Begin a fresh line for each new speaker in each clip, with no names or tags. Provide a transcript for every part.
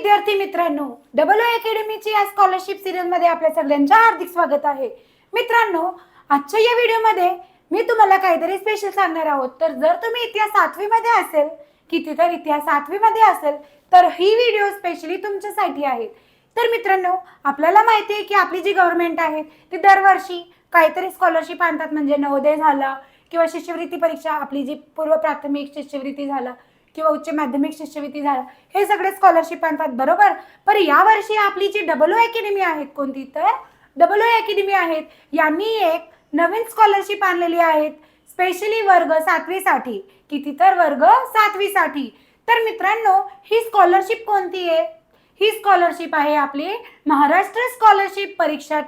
विद्यार्थी मित्रांनो double O अकॅडमीची या स्कॉलरशिप सिरियलमध्ये आपल्या सगळ्यांचं हार्दिक स्वागत आहे. मित्रांनो आजच्या या व्हिडिओमध्ये मी तुम्हाला काहीतरी स्पेशल सांगणार आहोत. तर जर तुम्ही इतिहास सातवीमध्ये असेल किती तर इतिहास सातवीमध्ये असेल तर ही व्हिडिओ स्पेशली तुमच्यासाठी आहे. तर मित्रांनो आपल्याला माहिती आहे की आपली जी गव्हर्नमेंट आहे ती दरवर्षी काहीतरी स्कॉलरशिप आणतात. म्हणजे नवोदय झाला किंवा शिष्यवृत्ती परीक्षा आपली जी पूर्व प्राथमिक शिष्यवृत्ती झाला किंवा उच्च माध्यमिक शिष्यवृत्ती झाला हे सगळे स्कॉलरशिप आणतात बरोबर? पण यावर्षी आपली जी डबल ओ अकॅडमी आहेत कोणती तर डबल ओ अकॅडमी आहेत. यांनी एक नवीन स्कॉलरशिप आणलेली आहेत. स्पेशली वर्ग सातवीसाठी. किती तर वर्ग सातवीसाठी. तर मित्रांनो ही स्कॉलरशिप कोणती आहे? ही स्कॉलरशिप आहे आपली महाराष्ट्र स्कॉलरशिप परीक्षा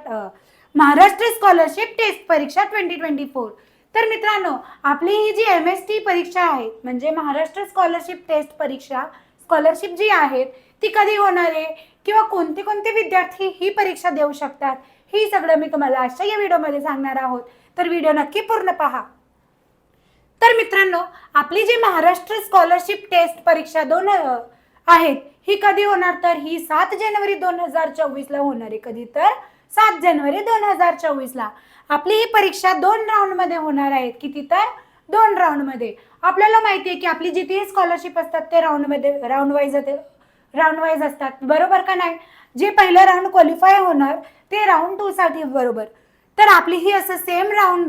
महाराष्ट्र स्कॉलरशिप टेस्ट परीक्षा ट्वेंटी ट्वेंटी फोर तर मित्रांनो आपली ही जी एम एस टी परीक्षा आहे म्हणजे महाराष्ट्र स्कॉलरशिप टेस्ट परीक्षा स्कॉलरशिप जी आहेत ती कधी होणार आहे किंवा कोणते कोणते विद्यार्थी ही परीक्षा देऊ शकतात हे सगळं मी तुम्हाला आजच्या या व्हिडिओमध्ये सांगणार आहोत. तर व्हिडिओ नक्की पूर्ण पहा. तर मित्रांनो आपली जी महाराष्ट्र स्कॉलरशिप टेस्ट परीक्षा दोन आहेत ही कधी होणार? तर ही सात जानेवारी दोन हजार चोवीसला होणार आहे कधी तर. सात जानेवारी दोन हजार चोवीसला. आपली ही परीक्षा दोन राऊंडमध्ये होणार आहेत. किती तर? दोन राऊंडमध्ये आपल्याला माहिती आहे की आपली जिथे स्कॉलरशिप असतात ते राऊंडमध्ये राऊंड वाईज राऊंड वाईज असतात. बरोबर का नाही? जे पहिलं राऊंड क्वालिफाय होणार ते राऊंड टूसाठी बरोबर. तर आपली ही असं सेम राऊंड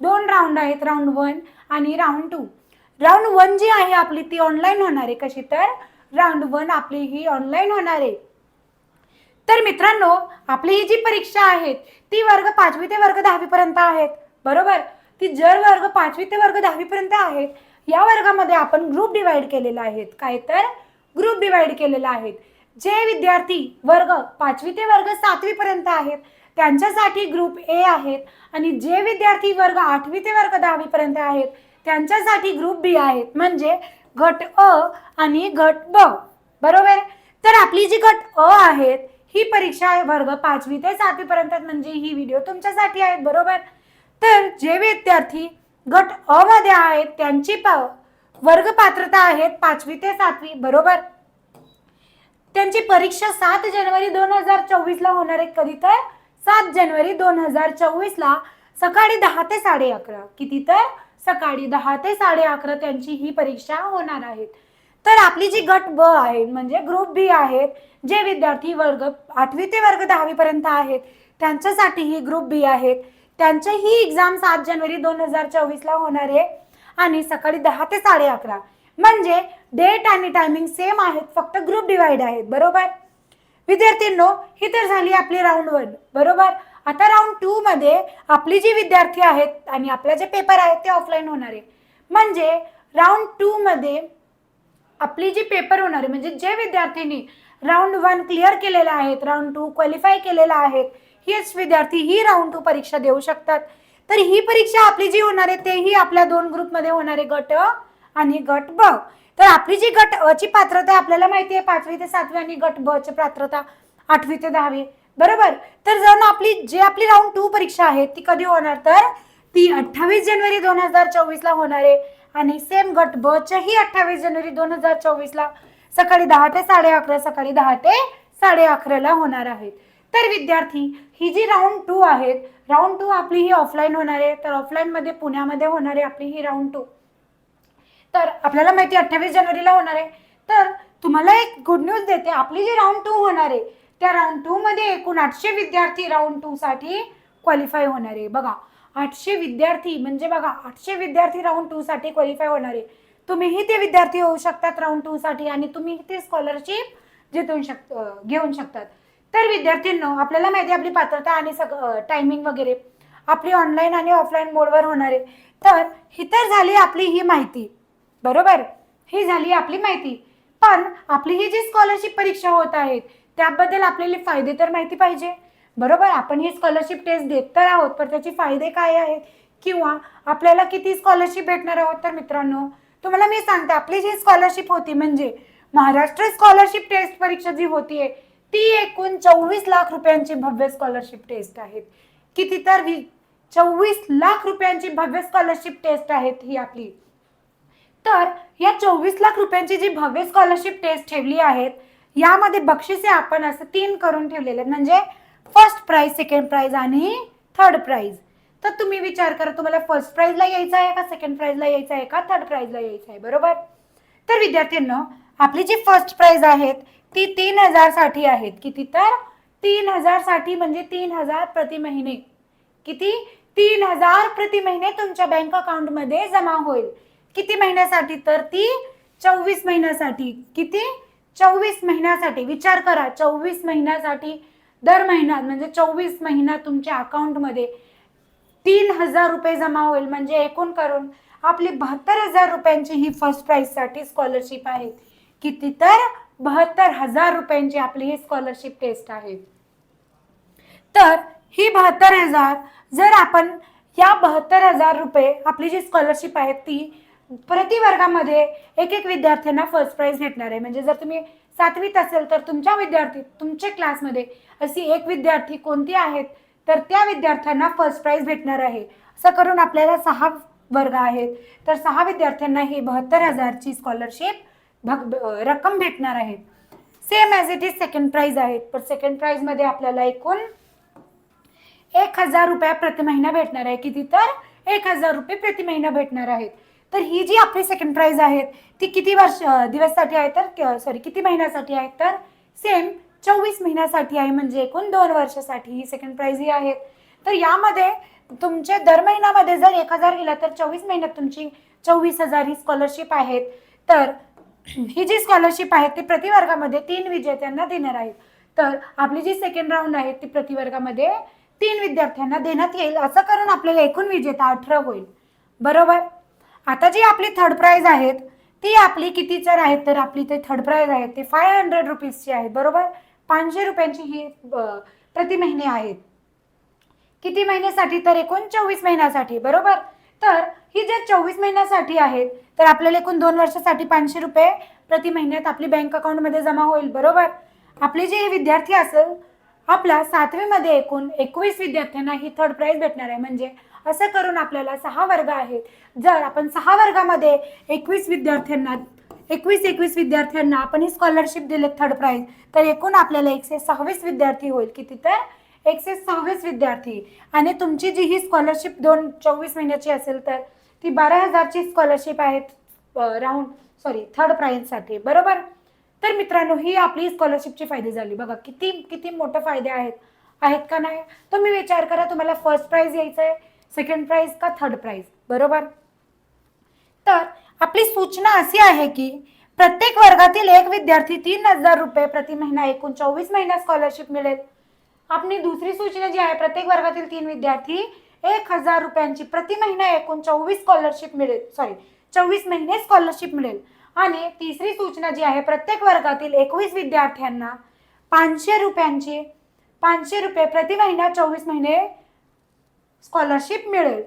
दोन राऊंड आहेत राऊंड वन आणि राऊंड टू राऊंड वन जी आहे आपली ती ऑनलाईन होणार आहे. कशी तर? राऊंड वन आपली ही ऑनलाईन होणार आहे. तर मित्रांनो आपली ही जी परीक्षा आहेत ती वर्ग पाचवी ते वर्ग दहावीपर्यंत आहेत. बरोबर? ती जर वर्ग पाचवी ते वर्ग दहावीपर्यंत आहेत या वर्गामध्ये आपण ग्रुप डिवाइड केलेला आहेत. काय तर? ग्रुप डिवाइड केलेला आहेत. जे विद्यार्थी वर्ग पाचवी ते वर्ग सातवीपर्यंत आहेत त्यांच्यासाठी ग्रुप ए आहेत आणि जे विद्यार्थी वर्ग आठवी ते वर्ग दहावीपर्यंत आहेत त्यांच्यासाठी ग्रुप बी आहेत. म्हणजे गट अ आणि गट ब. बरोबर? तर आपली जी गट अ आहेत ही परीक्षा आहे वर्ग पाचवी ते सातवी पर्यंत म्हणजे ही व्हिडिओ तुमच्यासाठी आहेत बरोबर? तर जे विद्यार्थी गट अ मध्ये आहेत त्यांची प वर्ग पात्रता आहेत पाचवी ते सातवी बरोबर? त्यांची परीक्षा सात जानेवारी दोन हजार चोवीस ला होणार आहे. कधी तर? सात जानेवारी दोन हजार चोवीस ला सकाळी दहा ते साडे अकरा. किती तर? सकाळी दहा ते साडे अकरा त्यांची ही परीक्षा होणार आहेत. तर आपली जी गट ब आहे म्हणजे ग्रुप बी आहेत जे विद्यार्थी वर्ग आठवी ते वर्ग दहावी पर्यंत आहेत त्यांच्यासाठी ही ग्रुप बी आहेत. त्यांच्या ही एक्झाम सात जानेवारी दोन हजार चोवीस ला होणार आहे आणि सकाळी दहा ते साडे अकरा. म्हणजे डेट आणि टायमिंग सेम आहेत फक्त ग्रुप डिवाइड आहेत बरोबर? विद्यार्थ्यांनो ही तर झाली आपली राऊंड वन बरोबर? आता राऊंड टू मध्ये आपली जी विद्यार्थी आहेत आणि आपले जे पेपर आहेत ते ऑफलाईन होणार आहे. म्हणजे राऊंड टू मध्ये आपली जी पेपर होणार आहे म्हणजे जे विद्यार्थ्यांनी राऊंड वन क्लिअर केलेला आहेत राऊंड टू क्वालिफाय केलेला आहेत हेच विद्यार्थी ही राऊंड टू परीक्षा देऊ शकतात. तर ही परीक्षा आपली जी होणार आहे तेही आपल्या दोन ग्रुपमध्ये होणारे गट आणि गट ब. तर आपली जी गट अ ची पात्रता आहे, आपल्याला माहिती आहे पाचवी ते सातवी आणि गट ब ची पात्रता आठवी ते दहावी. बरोबर? तर जाऊन आपली जी आपली राऊंड टू परीक्षा आहे ती कधी होणार? तर ती अठ्ठावीस जानेवारी दोन हजार चोवीसला होणार आहे. आणि सेम गट ब च्याही अठ्ठावीस जानेवारी दोन हजार चोवीस ला सकाळी दहा ते साडे अकरा सकाळी दहा ते साडे अकराला होणार आहेत. तर विद्यार्थी ही जी राऊंड टू आहेत राऊंड टू आपली ही ऑफलाईन होणार आहे. तर ऑफलाईन मध्ये पुण्यामध्ये होणार आहे आपली ही राऊंड टू तर आपल्याला माहिती अठ्ठावीस जानेवारीला होणार आहे. तर तुम्हाला एक गुड न्यूज देते आपली जी राऊंड टू होणार आहे त्या राऊंड टू मध्ये एकूण आठशे विद्यार्थी राऊंड टू साठी क्वालिफाय होणार आहे. बघा आठशे विद्यार्थी म्हणजे बघा आठशे विद्यार्थी राऊंड टू साठी क्वालिफाय होणार. आहे तुम्हीही ते विद्यार्थी होऊ शकतात राऊंड टू साठी आणि तुम्ही ते स्कॉलरशिप जितून शक घेऊन शकतात. तर विद्यार्थ्यांनो आपल्याला माहिती आहे आपली पात्रता आणि सग टायमिंग वगैरे. आपली ऑनलाईन आणि ऑफलाईन मोडवर होणार. आहे तर ही तर झाली आपली ही माहिती. बरोबर? ही झाली आपली माहिती. पण आपली ही जी स्कॉलरशिप परीक्षा होत आहेत त्याबद्दल आपल्याला फायदे तर माहिती पाहिजे. बरोबर आपण ही स्कॉलरशिप टेस्ट देत तर आहोत पण त्याचे फायदे काय आहेत? किंवा आपल्याला किती स्कॉलरशिप भेटणार आहोत? तर मित्रांनो तुम्हाला मी सांगते आपली जी स्कॉलरशिप होती म्हणजे महाराष्ट्र स्कॉलरशिप टेस्ट परीक्षा जी होतीये ती एकूण चोवीस लाख रुपयांची भव्य स्कॉलरशिप टेस्ट आहेत. किती तर चोवीस लाख रुपयांची भव्य स्कॉलरशिप टेस्ट आहेत ही आपली. तर या चोवीस लाख रुपयांची जी भव्य स्कॉलरशिप टेस्ट ठेवली आहेत यामध्ये बक्षिसे आपण असं तीन करून ठेवलेले आहेत. म्हणजे फर्स्ट प्राइज सेकंड प्राइज आणि थर्ड प्राइज. तर तुम्ही विचार करा तुम्हाला फर्स्ट प्राइजला यायचं आहे का सेकंड प्राइजला यायचं आहे का थर्ड प्राइजला यायचं आहे बरोबर? तर विद्यार्थ्यांना आपली जी फर्स्ट प्राइज आहेत ती तीन हजारसाठी आहेत. किती तर? तीन हजारसाठी म्हणजे तीन हजार प्रति महिने. किती? तीन हजार प्रति महिने तुमच्या बँक अकाउंटमध्ये जमा होईल. किती महिन्यासाठी तर ती? चोवीस महिन्यासाठी. किती? चोवीस महिन्यासाठी. विचार करा चोवीस महिन्यासाठी दर महिन्यात म्हणजे चोवीस महिना तुमच्या अकाउंटमध्ये तीन हजार रुपये जमा होईल. म्हणजे एकूण करून आपली बहात्तर हजार रुपयांची ही फर्स्ट प्राईजसाठी स्कॉलरशिप आहे. किती तर बहात्तर हजार रुपयांची आपली ही स्कॉलरशिप टेस्ट आहे. तर ही बहात्तर हजार जर आपण या बहात्तर हजार रुपये आपली जी स्कॉलरशिप आहे ती प्रति वर्गामध्ये एक एक विद्यार्थ्यांना फर्स्ट प्राईज भेटणार आहे. म्हणजे जर तुम्ही सातवीत असेल तर तुमच्या विद्यार्थी तुमच्या क्लासमध्ये अशी एक विद्यार्थी कोणती आहेत? तर त्या विद्यार्थ्यांना फर्स्ट प्राईज भेटणार आहे. असं करून आपल्याला सहा वर्ग आहेत. तर सहा विद्यार्थ्यांना ही बहात्तर हजारची स्कॉलरशिप भग रक्कम भेटणार आहे. Same as it is second prize आहेत. पण सेकंड प्राईजमध्ये आपल्याला एकूण एक हजार रुपया प्रति महिना भेटणार आहे. किती तर? एक हजार रुपये प्रति महिना भेटणार आहेत. तर ही जी आपली सेकंड प्राईज आहेत ती किती वर्ष दिवससाठी आहे तर सॉरी किती महिन्यासाठी आहे तर? सेम चोवीस महिन्यासाठी आहे म्हणजे एकूण दोन वर्षासाठी ही सेकंड प्राइज ही आहे. तर यामध्ये तुमचे दर महिन्यामध्ये जर एक हजार गेला तर चोवीस महिन्यात तुमची चोवीस हजार ही स्कॉलरशिप आहेत. तर ही जी स्कॉलरशिप आहे ती प्रतिवर्गामध्ये तीन विजेत्यांना देणार आहेत. तर आपली जी सेकंड राऊंड आहे ती प्रतिवर्गामध्ये तीन विद्यार्थ्यांना देण्यात येईल असं करून आपल्याला एकूण विजेता अठरा होईल. बरोबर? आता जी आपली थर्ड प्राईज आहेत ती आपली कितीचं आहेत? तर आपली ते थर्ड प्राईज आहेत ते फाय हंड्रेड रुपीजची आहेत. बरोबर? पाचशे रुपयांची ही प्रति महिने आहेत. किती महिन्यासाठी? तर एकूण चोवीस महिन्यासाठी बरोबर? तर ही जे चोवीस महिन्यासाठी आहेत तर आपल्याला एकूण दोन वर्षासाठी पाचशे रुपये प्रति महिन्यात आपली बँक अकाउंटमध्ये जमा होईल बरोबर? आपले जे विद्यार्थी असेल आपला सातवीमध्ये एकूण एकवीस विद्यार्थ्यांना ही थर्ड प्राईज भेटणार आहे. म्हणजे असं करून आपल्याला सहा वर्ग आहेत. जर आपण सहा वर्गामध्ये एकवीस विद्यार्थ्यांना एकवीस एकवीस विद्यार्थ्यांना आपण ही स्कॉलरशिप दिले थर्ड प्राईज तर एकूण आपल्याला एकशे सव्वीस विद्यार्थी होईल. किती तर? एकशे सव्वीस विद्यार्थी. आणि तुमची जी ही स्कॉलरशिप दोन चोवीस महिन्याची असेल तर ती बारा हजारची स्कॉलरशिप आहे राऊंड सॉरी थर्ड प्राईजसाठी बरोबर? तर मित्रांनो ही आपली स्कॉलरशिपची फायदे झाली. बघा किती किती मोठे फायदे आहेत. आहेत का नाही? तुम्ही विचार करा तुम्हाला फर्स्ट प्राईज यायचं आहे सेकंड प्राईज का थर्ड प्राईज बरोबर? तर सूचना अशी आहे की प्रत्येक वर्गातील एक विद्यार्थी तीन हजार रुपये प्रति महिना एकूण चोवीस महिना स्कॉलरशिप मिळेल. आपली दुसरी सूचना जी आहे प्रत्येक वर्गातील तीन विद्यार्थी एक हजार रुपयांची प्रति महिना एकूण चोवीस स्कॉलरशिप मिळेल. सॉरी चोवीस महिने स्कॉलरशिप मिळेल. आणि तिसरी सूचना जी आहे प्रत्येक वर्गातील एकवीस विद्यार्थ्यांना पाचशे रुपयांची पाचशे रुपये प्रति महिना चोवीस महिने स्कॉलरशिप मिळेल.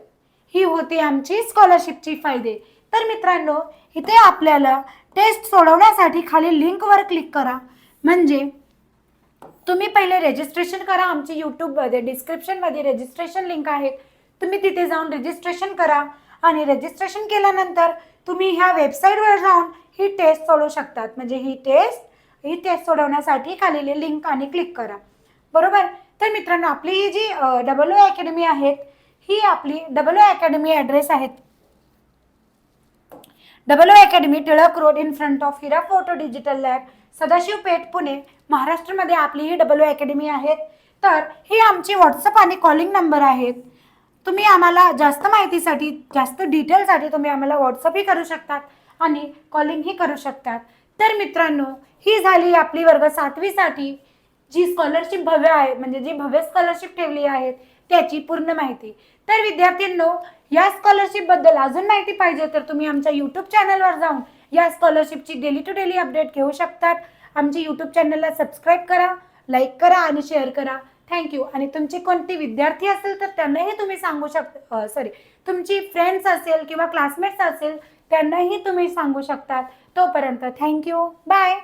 ही होती आमची स्कॉलरशिपची फायदे. तर मित्रांनो इथे आपल्याला टेस्ट सोडवण्यासाठी खाली लिंकवर क्लिक करा. म्हणजे तुम्ही पहिले रजिस्ट्रेशन करा. आमची यूट्यूबमध्ये डिस्क्रिप्शनमध्ये रजिस्ट्रेशन लिंक आहे. तुम्ही तिथे जाऊन रजिस्ट्रेशन करा. आणि रजिस्ट्रेशन केल्यानंतर तुम्ही ह्या वेबसाईटवर जाऊन ही टेस्ट सोडवू शकतात. म्हणजे ही टेस्ट ही टेस्ट सोडवण्यासाठी खालीली लिंक आणि क्लिक करा. बरोबर? तर मित्रांनो आपली ही जी डबल ओ अकॅडमी आहेत ही आपली डबल ओ अकॅडमी ॲड्रेस आहेत. Double O academy Tilak road in front of Hira photo digital lab Sadashiv Peth Pune महाराष्ट्रामध्ये आपली ही डबल ओ अकॅडमी आहेत. तर हे आमची व्हॉट्सअप आणि कॉलिंग नंबर आहेत. तुम्ही आम्हाला जास्त माहितीसाठी जास्त डिटेलसाठी तुम्ही आम्हाला व्हॉट्सअपही करू शकतात आणि कॉलिंगही करू शकतात. तर मित्रांनो ही झाली आपली वर्ग सातवीसाठी जी स्कॉलरशिप भव्य आहे म्हणजे जी भव्य स्कॉलरशिप ठेवली आहेत त्याची पूर्ण माहिती. तर विद्यार्थ्यांनो या स्कॉलरशिपबद्दल अजून माहिती पाहिजे तर तुम्ही आमच्या यूट्यूब चॅनलवर जाऊन या स्कॉलरशिपची डेली टू डेली अपडेट घेऊ शकतात. आमच्या यूट्यूब चॅनलला सबस्क्राईब करा लाईक करा आणि शेअर करा. थँक्यू आणि तुमचे कोणते विद्यार्थी असेल तर त्यांनाही तुम्ही सांगू शकता सॉरी तुमची फ्रेंड्स असेल किंवा क्लासमेट्स असेल त्यांनाही तुम्ही सांगू शकतात. तोपर्यंत थँक्यू बाय